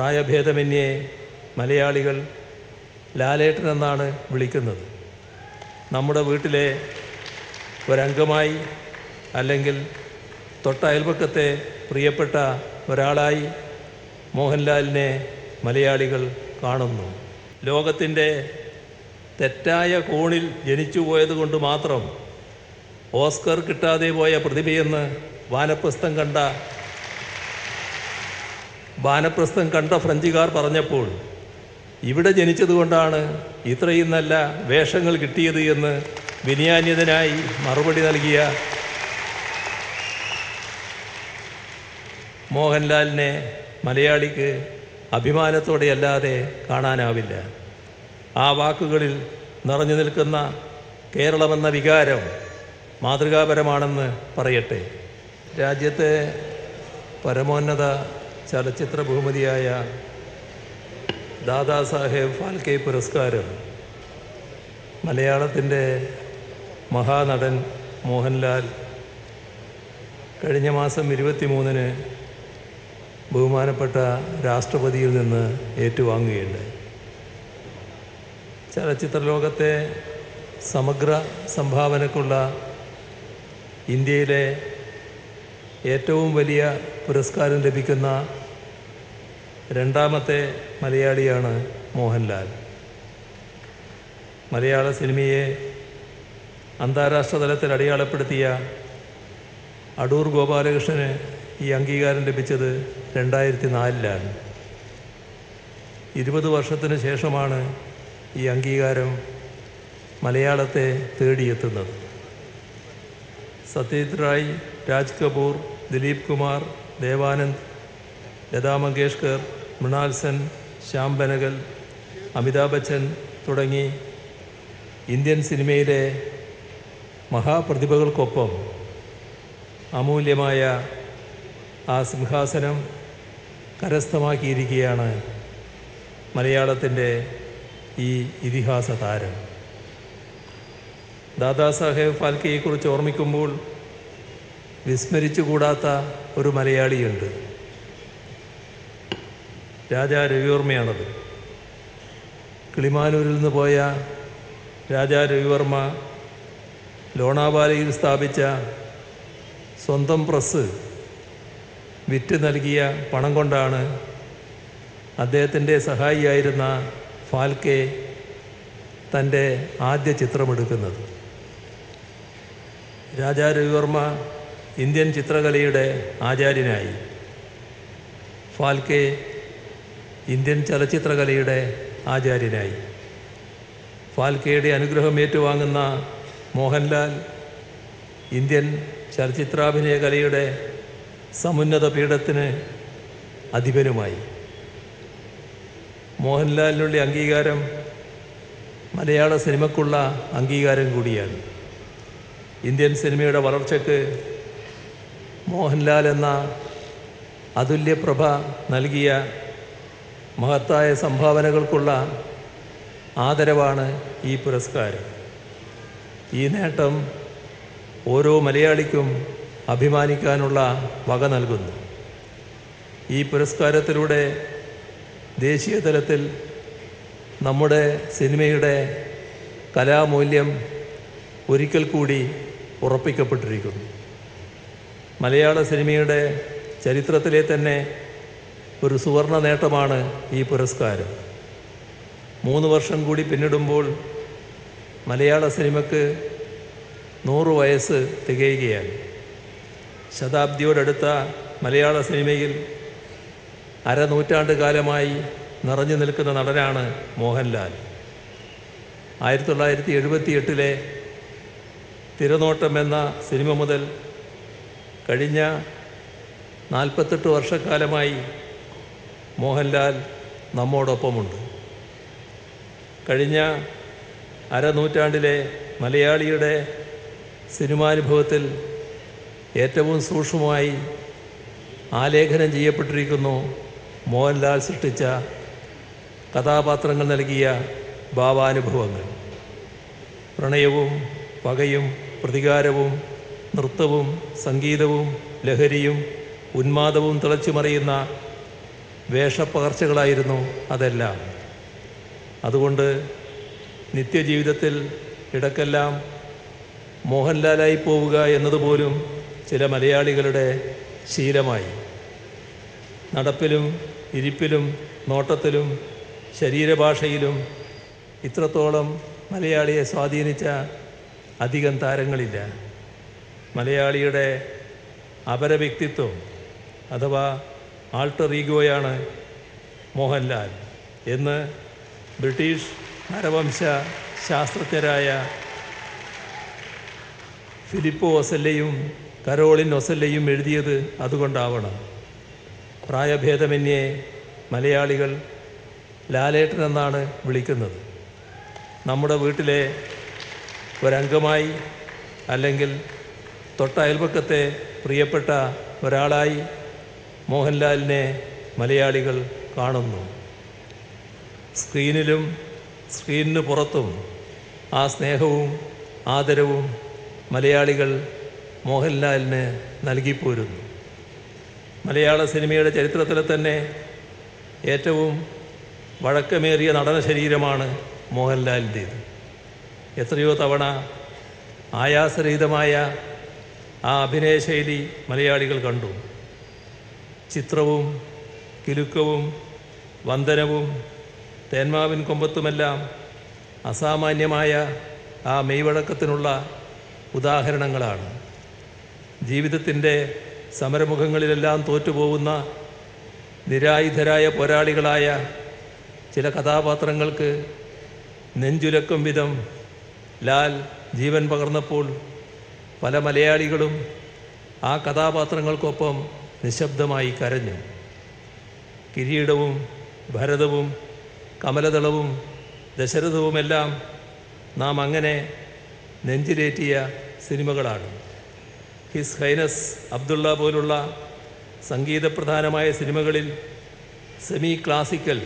പ്രായഭേദമന്യേ മലയാളികൾ ലാലേട്ടൻ എന്നാണ് വിളിക്കുന്നത്. നമ്മുടെ വീട്ടിലെ ഒരംഗമായി അല്ലെങ്കിൽ തൊട്ടയൽപക്കത്തെ പ്രിയപ്പെട്ട ഒരാളായി മോഹൻലാലിനെ മലയാളികൾ കാണുന്നു. ലോകത്തിന്റെ തെറ്റായ കോണിൽ ജനിച്ചു പോയതുകൊണ്ട് മാത്രം ഓസ്കർ കിട്ടാതെ പോയ പ്രതിഭയെന്ന് വാനപ്രസ്ഥം കണ്ട വാനപ്രസ്ഥം കണ്ട ഫ്രഞ്ചുകാർ പറഞ്ഞപ്പോൾ ഇവിടെ ജനിച്ചതുകൊണ്ടാണ് ഇത്രയും നല്ല വേഷങ്ങൾ കിട്ടിയത് എന്ന് വിനയാന്യതനായി മറുപടി നൽകിയ മോഹൻലാലിനെ മലയാളിക്ക് അഭിമാനത്തോടെയല്ലാതെ കാണാനാവില്ല. ആ വാക്കുകളിൽ നിറഞ്ഞു നിൽക്കുന്ന കേരളമെന്ന വികാരം മാതൃകാപരമാണെന്ന് പറയട്ടെ. രാജ്യത്തെ പരമോന്നത ചലച്ചിത്ര ബഹുമതിയായ ദാദാസാഹേബ് ഫാൽക്കെ പുരസ്കാരം മലയാളത്തിന്റെ മഹാനടൻ മോഹൻലാൽ കഴിഞ്ഞ മാസം ഇരുപത്തിമൂന്നിന് ബഹുമാനപ്പെട്ട രാഷ്ട്രപതിയിൽ നിന്ന് ഏറ്റുവാങ്ങുകയുണ്ടായി. ചലച്ചിത്ര ലോകത്തെ സമഗ്ര സംഭാവനക്കുള്ള ഇന്ത്യയിലെ ഏറ്റവും വലിയ പുരസ്കാരം ലഭിക്കുന്ന രണ്ടാമത്തെ മലയാളിയാണ് മോഹൻലാൽ. മലയാള സിനിമയെ അന്താരാഷ്ട്ര തലത്തിൽ അടയാളപ്പെടുത്തിയ അടൂർ ഗോപാലകൃഷ്ണന് ഈ അംഗീകാരം ലഭിച്ചത് രണ്ടായിരത്തി നാലിലാണ് ഇരുപത് വർഷത്തിന് ശേഷമാണ് ഈ അംഗീകാരം മലയാളത്തെ തേടിയെത്തുന്നത്. സത്യജിത് റായ് രാജ് കപൂർ ദിലീപ് കുമാർ ദേവാനന്ദ് ലതാ മങ്കേഷ്കർ മൃണാൽ സെൻ ശ്യാം അമിതാഭ് ബച്ചൻ തുടങ്ങി ഇന്ത്യൻ സിനിമയിലെ മഹാപ്രതിഭകൾക്കൊപ്പം അമൂല്യമായ ആ സിംഹാസനം കരസ്ഥമാക്കിയിരിക്കുകയാണ് മലയാളത്തിന്റെ ഈ ഇതിഹാസ താരം ദാദാസാഹേബ് ഫാൽക്കെയെക്കുറിച്ച് ഓർമ്മിക്കുമ്പോൾ വിസ്മരിച്ചുകൂടാത്ത ഒരു മലയാളിയുണ്ട്. രാജാ രവിവർമ്മയാണത് കിളിമാനൂരിൽ നിന്ന് പോയ രാജാ രവിവർമ്മ ലോണാവാലയിൽ സ്ഥാപിച്ച സ്വന്തം പ്രസ് വിറ്റ് നൽകിയ പണം കൊണ്ടാണ് അദ്ദേഹത്തിന്റെ സഹായിയായിരുന്ന ഫാൽക്കെ തന്റെ ആദ്യ ചിത്രമെടുക്കുന്നത്. രാജാ രവിവർമ്മ ഇന്ത്യൻ ചിത്രകലയുടെ ആചാര്യനായി. ഫാൽക്കെ ഇന്ത്യൻ ചലച്ചിത്രകലയുടെ ആചാര്യനായി. ഫാൽക്കെയുടെ അനുഗ്രഹം ഏറ്റുവാങ്ങുന്ന മോഹൻലാൽ ഇന്ത്യൻ ചലച്ചിത്രാഭിനയ കലയുടെ സമുന്നത പീഠത്തിന് അധിപനുമായി. മോഹൻലാലിനുള്ള അംഗീകാരം മലയാള സിനിമക്കുള്ള അംഗീകാരം കൂടിയാണ്. ഇന്ത്യൻ സിനിമയുടെ വളർച്ചയ്ക്ക് മോഹൻലാൽ എന്ന അതുല്യപ്രഭ നൽകിയ മഹത്തായ സംഭാവനകൾക്കുള്ള ആദരവാണ് ഈ പുരസ്കാരം. ഈ നേട്ടം ഓരോ മലയാളിക്കും അഭിമാനിക്കാനുള്ള വക നൽകുന്നു. ഈ പുരസ്കാരത്തിലൂടെ ദേശീയ തലത്തിൽ നമ്മുടെ സിനിമയുടെ കലാമൂല്യം ഒരിക്കൽ കൂടി ഉറപ്പിക്കപ്പെട്ടിരിക്കുന്നു. മലയാള സിനിമയുടെ ചരിത്രത്തിലെ തന്നെ ഒരു സുവർണ നേട്ടമാണ് ഈ പുരസ്കാരം. മൂന്ന് വർഷം കൂടി പിന്നിടുമ്പോൾ മലയാള സിനിമയ്ക്ക് നൂറ് വയസ്സ് തികയുകയാണ്. ശതാബ്ദിയോടടുത്ത മലയാള സിനിമയിൽ അരനൂറ്റാണ്ട് കാലമായി നിറഞ്ഞു നിൽക്കുന്ന നടനാണ് മോഹൻലാൽ. ആയിരത്തി തൊള്ളായിരത്തി എഴുപത്തി എട്ടിലെ തിരനോട്ടം എന്ന സിനിമ മുതൽ കഴിഞ്ഞ നാൽപ്പത്തെട്ട് വർഷക്കാലമായി മോഹൻലാൽ നമ്മോടൊപ്പമുണ്ട്. കഴിഞ്ഞ അരനൂറ്റാണ്ടിലെ മലയാളിയുടെ സിനിമാനുഭവത്തിൽ ഏറ്റവും സൂക്ഷ്മമായി ആലേഖനം ചെയ്യപ്പെട്ടിരിക്കുന്നു മോഹൻലാൽ സൃഷ്ടിച്ച കഥാപാത്രങ്ങൾ നൽകിയ ഭാവാനുഭവങ്ങൾ. പ്രണയവും പകയും പ്രതികാരവും നൃത്തവും സംഗീതവും ലഹരിയും ഉന്മാദവും തിളച്ചുമറിയുന്ന വേഷപ്പകർച്ചകളായിരുന്നു അതെല്ലാം. അതുകൊണ്ട് നിത്യജീവിതത്തിൽ ഇടക്കെല്ലാം മോഹൻലാലായി പോവുക എന്നതുപോലും ചില മലയാളികളുടെ ശീലമായി. നടപ്പിലും ഇരിപ്പിലും നോട്ടത്തിലും ശരീരഭാഷയിലും ഇത്രത്തോളം മലയാളിയെ സ്വാധീനിച്ച അധികം താരങ്ങളില്ല. മലയാളിയുടെ അപരവ്യക്തിത്വം അഥവാ ആൾട്ടർ ഈഗോയാണ് മോഹൻലാൽ എന്ന് ബ്രിട്ടീഷ് നരവംശ ശാസ്ത്രജ്ഞരായ ഫിലിപ്പോ ഒസല്ലയും കരോളിൻ ഒസല്ലയും എഴുതിയത് അതുകൊണ്ടാവണം. പ്രായഭേദമന്യേ മലയാളികൾ ലാലേട്ടൻ എന്നാണ് വിളിക്കുന്നത്. നമ്മുടെ വീട്ടിലെ ഒരംഗമായി അല്ലെങ്കിൽ തൊട്ടയൽപക്കത്തെ പ്രിയപ്പെട്ട ഒരാളായി മോഹൻലാലിനെ മലയാളികൾ കാണുന്നു. സ്ക്രീനിലും സ്ക്രീനിന് പുറത്തും ആ സ്നേഹവും ആദരവും മലയാളികൾ മോഹൻലാലിന് നൽകിപ്പോരുന്നു. മലയാള സിനിമയുടെ ചരിത്രത്തിൽ തന്നെ ഏറ്റവും വഴക്കമേറിയ നടന ശരീരമാണ് മോഹൻലാലിന്റേത്. എത്രയോ തവണ ആയാസരഹിതമായ ആ അഭിനയശൈലി മലയാളികൾ കണ്ടു. ചിത്രവും കിലുക്കവും വന്ദനവും തേന്മാവിൻ കൊമ്പത്തുമെല്ലാം അസാമാന്യമായ ആ മെയ്വഴക്കത്തിനുള്ള ഉദാഹരണങ്ങളാണ്. ജീവിതത്തിന്റെ സമരമുഖങ്ങളിലെല്ലാം തോറ്റുപോകുന്ന നിരായുധരായ പോരാളികളായ ചില കഥാപാത്രങ്ങൾക്ക് നെഞ്ചുലക്കും വിധം ലാൽ ജീവൻ പകർന്നപ്പോൾ പല മലയാളികളും ആ കഥാപാത്രങ്ങൾക്കൊപ്പം നിശബ്ദമായി കരഞ്ഞു. കിരീടവും ഭരതവും കമലദളവും ദശരഥവുമെല്ലാം നാം അങ്ങനെ നെഞ്ചിലേറ്റിയ സിനിമകളാണ്. ഹിസ് ഹൈനസ് അബ്ദുള്ള പോലുള്ള സംഗീതപ്രധാനമായ സിനിമകളിൽ സെമി ക്ലാസിക്കൽ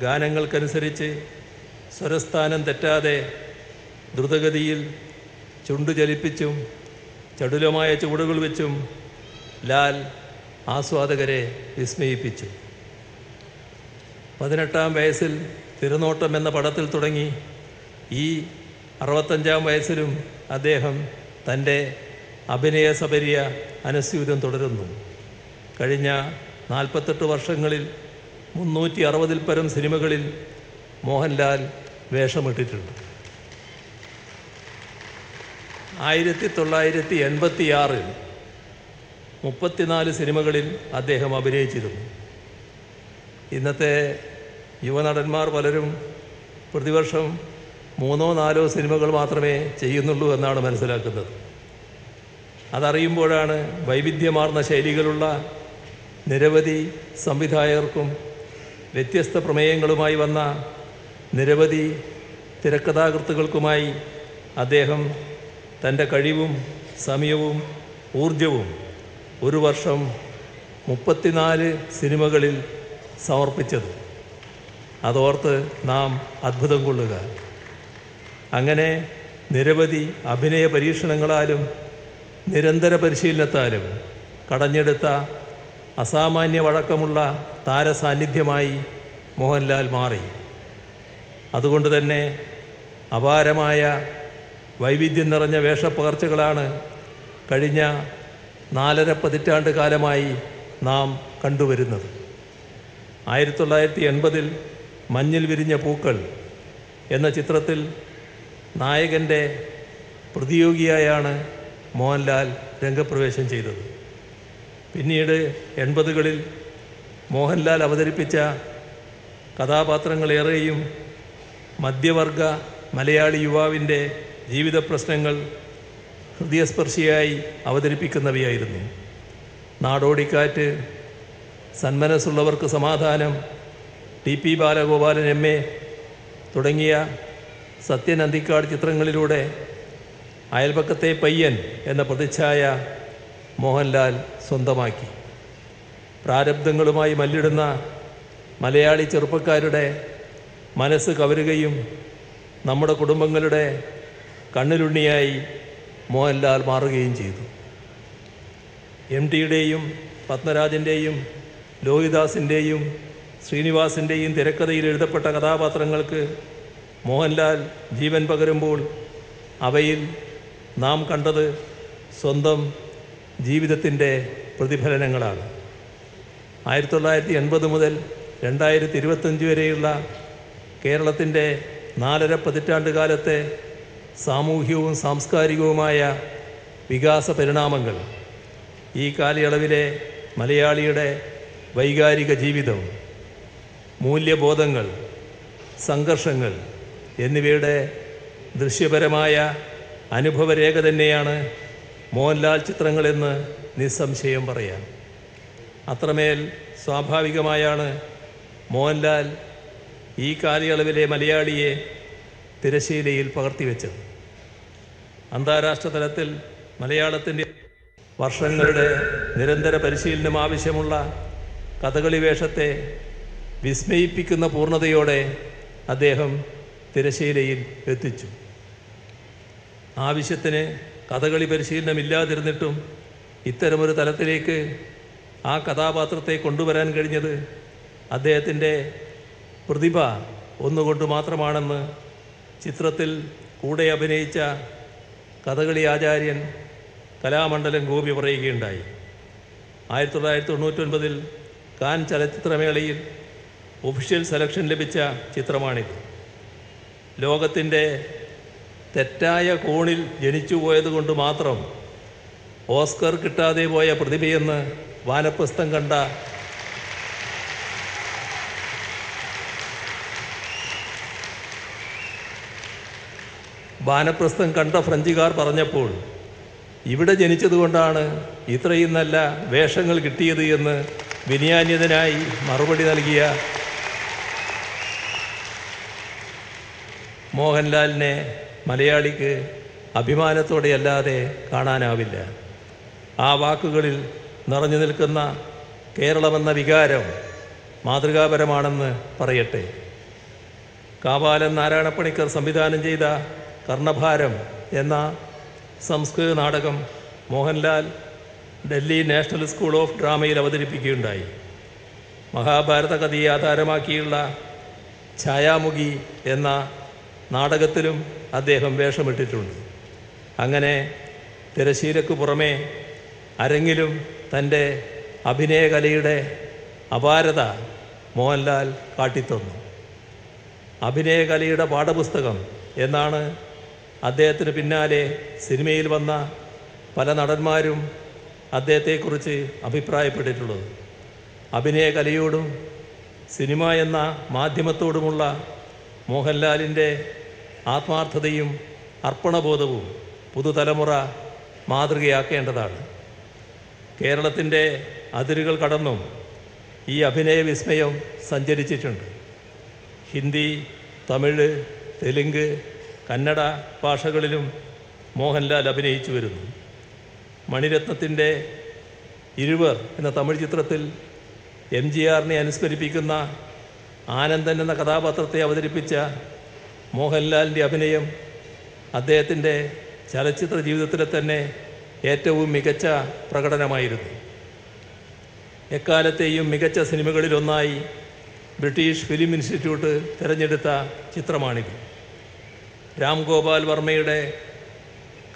ഗാനങ്ങൾക്കനുസരിച്ച് സ്വരസ്ഥാനം തെറ്റാതെ ദ്രുതഗതിയിൽ ചുണ്ടു ചലിപ്പിച്ചും ചടുലമായ ചുവടുകൾ വെച്ചും ലാൽ ആസ്വാദകരെ വിസ്മയിപ്പിച്ചു. പതിനെട്ടാം വയസ്സിൽ തിരുനോട്ടം എന്ന പടത്തിൽ തുടങ്ങി ഈ അറുപത്തഞ്ചാം വയസ്സിലും അദ്ദേഹം തന്റെ അഭിനയ സബരിയ അനുസ്യൂതം തുടരുന്നു. കഴിഞ്ഞ നാൽപ്പത്തെട്ട് വർഷങ്ങളിൽ മുന്നൂറ്റി അറുപതിൽ പരം സിനിമകളിൽ മോഹൻലാൽ വേഷമിട്ടിട്ടുണ്ട്. ആയിരത്തി തൊള്ളായിരത്തി എൺപത്തി ആറിൽ മുപ്പത്തിനാല് സിനിമകളിൽ അദ്ദേഹം അഭിനയിച്ചിരുന്നു. ഇന്നത്തെ യുവനടന്മാർ പലരും പ്രതിവർഷം മൂന്നോ നാലോ സിനിമകൾ മാത്രമേ ചെയ്യുന്നുള്ളൂ എന്നാണ് മനസ്സിലാക്കുന്നത്. അതറിയുമ്പോഴാണ് വൈവിധ്യമാർന്ന ശൈലികളുള്ള നിരവധി സംവിധായകർക്കും വ്യത്യസ്ത പ്രമേയങ്ങളുമായി വന്ന നിരവധി തിരക്കഥാകൃത്തുക്കൾക്കുമായി അദ്ദേഹം തന്റെ കഴിവും സമയവും ഊർജവും ഒരു വർഷം മുപ്പത്തിനാല് സിനിമകളിൽ സമർപ്പിച്ചത്. അതോർത്ത് നാം അത്ഭുതം കൊള്ളുക. അങ്ങനെ നിരവധി അഭിനയ പരീക്ഷണങ്ങളാലും നിരന്തര പരിശീലനത്താലും കടഞ്ഞെടുത്ത അസാമാന്യ വഴക്കമുള്ള താരസാന്നിധ്യമായി മോഹൻലാൽ മാറി. അതുകൊണ്ട് തന്നെ അപാരമായ വൈവിധ്യം നിറഞ്ഞ വേഷപ്പകർച്ചകളാണ് കഴിഞ്ഞ നാലര പതിറ്റാണ്ട് കാലമായി നാം കണ്ടുവരുന്നത്. ആയിരത്തി തൊള്ളായിരത്തി എൺപതിൽ മഞ്ഞിൽ വിരിഞ്ഞ പൂക്കൾ എന്ന ചിത്രത്തിൽ നായകന്റെ പ്രതിയോഗിയായാണ് മോഹൻലാൽ രംഗപ്രവേശം ചെയ്തത്. പിന്നീട് എൺപതുകളിൽ മോഹൻലാൽ അവതരിപ്പിച്ച കഥാപാത്രങ്ങളേറെയും മധ്യവർഗ മലയാളി യുവാവിന്റെ ജീവിത പ്രശ്നങ്ങൾ ഹൃദയസ്പർശിയായി അവതരിപ്പിക്കുന്നവയായിരുന്നു. Nadodikkattu Sanmanassullavarkku Samadhanam T P Balagopalan M A തുടങ്ങിയ സത്യൻ അന്തിക്കാട് ചിത്രങ്ങളിലൂടെ അയൽപക്കത്തെ പയ്യൻ എന്ന പ്രതിച്ഛായ മോഹൻലാൽ സ്വന്തമാക്കി. പ്രാരബ്ധങ്ങളുമായി മല്ലിടുന്ന മലയാളി ചെറുപ്പക്കാരുടെ മനസ്സ് കവരുകയും നമ്മുടെ കുടുംബങ്ങളുടെ കണ്ണിലുണ്ണിയായി മോഹൻലാൽ മാറുകയും ചെയ്തു. എം ടിയുടെയും പത്മരാജന്റെയും ലോഹിദാസിന്റെയും ശ്രീനിവാസിന്റെയും തിരക്കഥയിൽ എഴുതപ്പെട്ട കഥാപാത്രങ്ങൾക്ക് മോഹൻലാൽ ജീവൻ പകരുമ്പോൾ അവയിൽ നാം കണ്ടത് സ്വന്തം ജീവിതത്തിന്റെ പ്രതിഫലനങ്ങളാണ്. ആയിരത്തി തൊള്ളായിരത്തി എൺപത് മുതൽ രണ്ടായിരത്തി ഇരുപത്തഞ്ച് വരെയുള്ള കേരളത്തിന്റെ നാലര പതിറ്റാണ്ട് കാലത്തെ സാമൂഹികവും സാംസ്കാരികവുമായ വികാസ പരിണാമങ്ങൾ ഈ കാലയളവിലെ മലയാളിയുടെ വൈകാരിക ജീവിതം മൂല്യബോധങ്ങൾ സംഘർഷങ്ങൾ എന്നിവയുടെ ദൃശ്യപരമായ അനുഭവരേഖ തന്നെയാണ് മോഹൻലാൽ ചിത്രങ്ങളെന്ന് നിസ്സംശയം പറയാം. അത്രമേൽ സ്വാഭാവികമായാണ് മോഹൻലാൽ ഈ കാലയളവിലെ മലയാളിയെ തിരശ്ശീലയിൽ പകർത്തിവെച്ചത്. അന്താരാഷ്ട്ര തലത്തിൽ മലയാളത്തിന്റെ വർഷങ്ങളുടെ നിരന്തര പരിശീലനം ആവശ്യമുള്ള കഥകളി വേഷത്തെ വിസ്മയിപ്പിക്കുന്ന പൂർണതയോടെ അദ്ദേഹം തിരശീലയിൽ എത്തിച്ചു. ആവശ്യത്തിന് കഥകളി പരിശീലനമില്ലാതിരുന്നിട്ടും ഇത്തരമൊരു തലത്തിലേക്ക് ആ കഥാപാത്രത്തെ കൊണ്ടുവരാൻ കഴിഞ്ഞത് അദ്ദേഹത്തിന്റെ പ്രതിഭ ഒന്നുകൊണ്ട് മാത്രമാണെന്ന് ചിത്രത്തിൽ കൂടെ അഭിനയിച്ച കഥകളി ആചാര്യൻ കലാമണ്ഡലം ഗോപി പറയുകയുണ്ടായി. ആയിരത്തി തൊള്ളായിരത്തി തൊണ്ണൂറ്റൊൻപതിൽ കാൻ ചലച്ചിത്രമേളയിൽ ഒഫീഷ്യൽ സെലക്ഷൻ ലഭിച്ച ചിത്രമാണിത്. ലോകത്തിന്റെ തെറ്റായ കോണിൽ ജനിച്ചുപോയതുകൊണ്ട് മാത്രം ഓസ്കർ കിട്ടാതെ പോയ പ്രതിഭയെന്ന് വാനപ്രസ്ഥം കണ്ട വാനപ്രസ്ഥം കണ്ട ഫ്രഞ്ചുകാർ പറഞ്ഞപ്പോൾ ഇവിടെ ജനിച്ചതുകൊണ്ടാണ് ഇത്രയും നല്ല വേഷങ്ങൾ കിട്ടിയത് എന്ന് വിനയാന്യതനായി മറുപടി നൽകിയ മോഹൻലാലിനെ മലയാളിക്ക് അഭിമാനത്തോടെയല്ലാതെ കാണാനാവില്ല. ആ വാക്കുകളിൽ നിറഞ്ഞു നിൽക്കുന്ന കേരളമെന്ന വികാരം മാതൃകാപരമാണെന്ന് പറയട്ടെ. കാവാലൻ നാരായണപ്പണിക്കർ സംവിധാനം ചെയ്ത കർണഭാരം എന്ന സംസ്കൃത നാടകം Mohanlal Delhi national school of ഡ്രാമയിൽ അവതരിപ്പിക്കുകയുണ്ടായി. മഹാഭാരത കഥയെ ആധാരമാക്കിയുള്ള ഛായാമുഖി എന്ന നാടകത്തിലും അദ്ദേഹം വേഷമിട്ടിട്ടുണ്ട്. അങ്ങനെ തിരശീലയ്ക്ക് പുറമേ അരങ്ങിലും തന്റെ അഭിനയകലയുടെ അപാരത മോഹൻലാൽ കാട്ടിത്തന്നു. അഭിനയകലയുടെ പാഠപുസ്തകം എന്നാണ് അദ്ദേഹത്തിന് പിന്നാലെ സിനിമയിൽ വന്ന പല നടന്മാരും അദ്ദേഹത്തെക്കുറിച്ച് അഭിപ്രായപ്പെട്ടിട്ടുള്ളത്. അഭിനയകലയോടും സിനിമ എന്ന മാധ്യമത്തോടുമുള്ള മോഹൻലാലിന്റെ ആത്മാർത്ഥതയും അർപ്പണബോധവും പുതുതലമുറ മാതൃകയാക്കേണ്ടതാണ്. കേരളത്തിന്റെ അതിരുകൾ കടന്നും ഈ അഭിനയ വിസ്മയം സഞ്ചരിച്ചിട്ടുണ്ട്. ഹിന്ദി തമിഴ് തെലുങ്ക് കന്നഡ ഭാഷകളിലും മോഹൻലാൽ അഭിനയിച്ചു വരുന്നു. മണിരത്നത്തിന്റെ ഇരുവർ എന്ന തമിഴ് ചിത്രത്തിൽ എം ജി ആറിനെ അനുസ്മരിപ്പിക്കുന്ന ആനന്ദൻ എന്ന കഥാപാത്രത്തെ അവതരിപ്പിച്ച മോഹൻലാലിന്റെ അഭിനയം അദ്ദേഹത്തിന്റെ ചലച്ചിത്ര ജീവിതത്തിലെ തന്നെ ഏറ്റവും മികച്ച പ്രകടനമായിരുന്നു. എക്കാലത്തെയും മികച്ച സിനിമകളിലൊന്നായി ബ്രിട്ടീഷ് ഫിലിം ഇൻസ്റ്റിറ്റ്യൂട്ട് തിരഞ്ഞെടുത്ത ചിത്രമാണിത്. രാം ഗോപാൽ വർമ്മയുടെ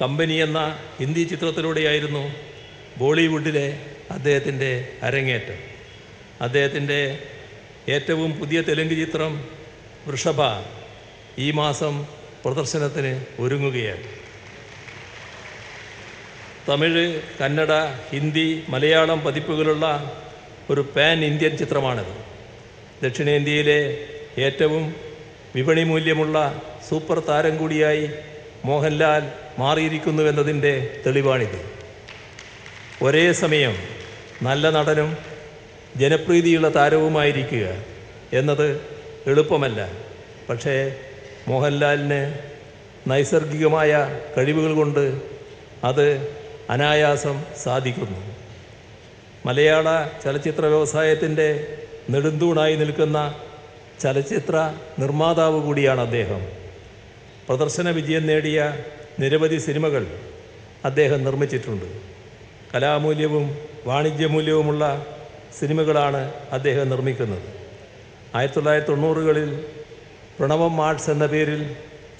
കമ്പനി എന്ന ഹിന്ദി ചിത്രത്തിലൂടെയായിരുന്നു ബോളിവുഡിലെ അദ്ദേഹത്തിന്റെ അരങ്ങേറ്റം. അദ്ദേഹത്തിന്റെ ഏറ്റവും പുതിയ തെലുങ്ക് ചിത്രം വൃഷഭ ഈ മാസം പ്രദർശനത്തിന് ഒരുങ്ങുകയാണ്. തമിഴ് കന്നഡ ഹിന്ദി മലയാളം പതിപ്പുകളുള്ള ഒരു പാൻ ഇന്ത്യൻ ചിത്രമാണിത്. ദക്ഷിണേന്ത്യയിലെ ഏറ്റവും വിപണി മൂല്യമുള്ള സൂപ്പർ താരം കൂടിയായി മോഹൻലാൽ മാറിയിരിക്കുന്നുവെന്നതിന്റെ തെളിവാണിത്. ഒരേ സമയം നല്ല നടനും ജനപ്രീതിയുള്ള താരവുമായിരിക്കുക എന്നത് എളുപ്പമല്ല. പക്ഷേ മോഹൻലാലിന് നൈസർഗികമായ കഴിവുകൾ കൊണ്ട് അത് അനായാസം സാധിക്കുന്നു. മലയാള ചലച്ചിത്ര വ്യവസായത്തിന്റെ നെടുന്തൂണായി നിൽക്കുന്ന ചലച്ചിത്ര നിർമ്മാതാവ് കൂടിയാണ് അദ്ദേഹം. പ്രദർശന വിജയം നേടിയ നിരവധി സിനിമകൾ അദ്ദേഹം നിർമ്മിച്ചിട്ടുണ്ട്. കലാമൂല്യവും വാണിജ്യമൂല്യവുമുള്ള സിനിമകളാണ് അദ്ദേഹം നിർമ്മിക്കുന്നത്. ആയിരത്തി തൊള്ളായിരത്തി തൊണ്ണൂറുകളിൽ പ്രണവം ആർട്സ് എന്ന പേരിൽ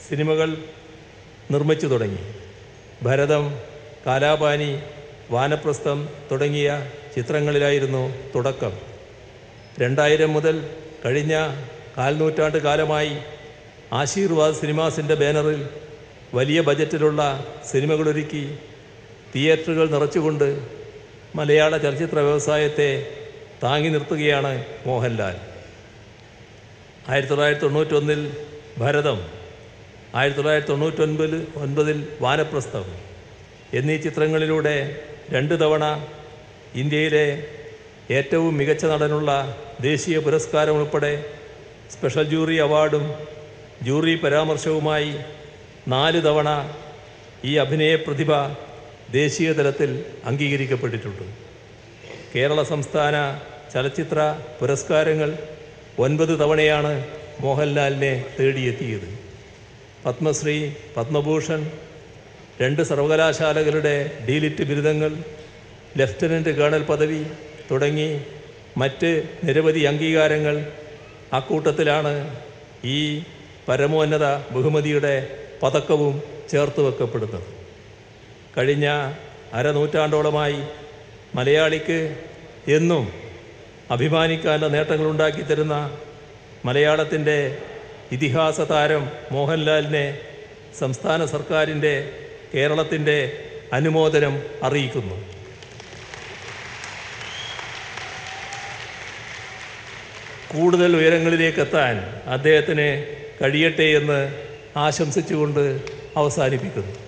സിനിമകൾ നിർമ്മിച്ചു തുടങ്ങി. ഭരതം കാലാപാനി വാനപ്രസ്ഥം തുടങ്ങിയ ചിത്രങ്ങളിലായിരുന്നു തുടക്കം. രണ്ടായിരം മുതൽ കഴിഞ്ഞ കാൽനൂറ്റാണ്ട് കാലമായി ആശീർവാദ് സിനിമാസിന്റെ ബാനറിൽ വലിയ ബജറ്റിലുള്ള സിനിമകളൊരുക്കി തിയേറ്ററുകൾ നിറച്ചുകൊണ്ട് മലയാള ചലച്ചിത്ര വ്യവസായത്തെ താങ്ങി നിർത്തുകയാണ് മോഹൻലാൽ. ആയിരത്തി തൊള്ളായിരത്തി തൊണ്ണൂറ്റൊന്നിൽ ഭരതം ആയിരത്തി തൊള്ളായിരത്തി തൊണ്ണൂറ്റൊൻപതിൽ ഒൻപതിൽ വാനപ്രസ്ഥം എന്നീ ചിത്രങ്ങളിലൂടെ രണ്ട് തവണ ഇന്ത്യയിലെ ഏറ്റവും മികച്ച നടനുള്ള ദേശീയ പുരസ്കാരം ഉൾപ്പെടെ സ്പെഷ്യൽ ജൂറി അവാർഡും ജൂറി പരാമർശവുമായി നാല് തവണ ഈ അഭിനയ പ്രതിഭ ദേശീയ തലത്തിൽ അംഗീകരിക്കപ്പെട്ടിട്ടുണ്ട്. കേരള സംസ്ഥാന ചലച്ചിത്ര പുരസ്കാരങ്ങൾ ഒൻപത് തവണയാണ് മോഹൻലാലിനെ തേടിയെത്തിയത്. പത്മശ്രീ പത്മഭൂഷൺ രണ്ട് സർവകലാശാലകളുടെ ഡീലിറ്റ് ബിരുദങ്ങൾ ലഫ്റ്റനന്റ് കേണൽ പദവി തുടങ്ങി മറ്റ് നിരവധി അംഗീകാരങ്ങൾ അക്കൂട്ടത്തിലാണ് ഈ പരമോന്നത ബഹുമതിയുടെ പതക്കവും ചേർത്ത് വെക്കപ്പെടുന്നത്. കഴിഞ്ഞ അരനൂറ്റാണ്ടോളമായി മലയാളിക്ക് എന്നും അഭിമാനിക്കാനുള്ള നേട്ടങ്ങളുണ്ടാക്കി തരുന്ന മലയാളത്തിന്റെ ഇതിഹാസ താരം മോഹൻലാലിനെ സംസ്ഥാന സർക്കാരിന്റെ കേരളത്തിന്റെ അനുമോദനം അറിയിക്കുന്നു. കൂടുതൽ ഉയരങ്ങളിലേക്കെത്താൻ അദ്ദേഹത്തിന് കഴിയട്ടെ എന്ന് ആശംസിച്ചുകൊണ്ട് അവസാനിപ്പിക്കുന്നു.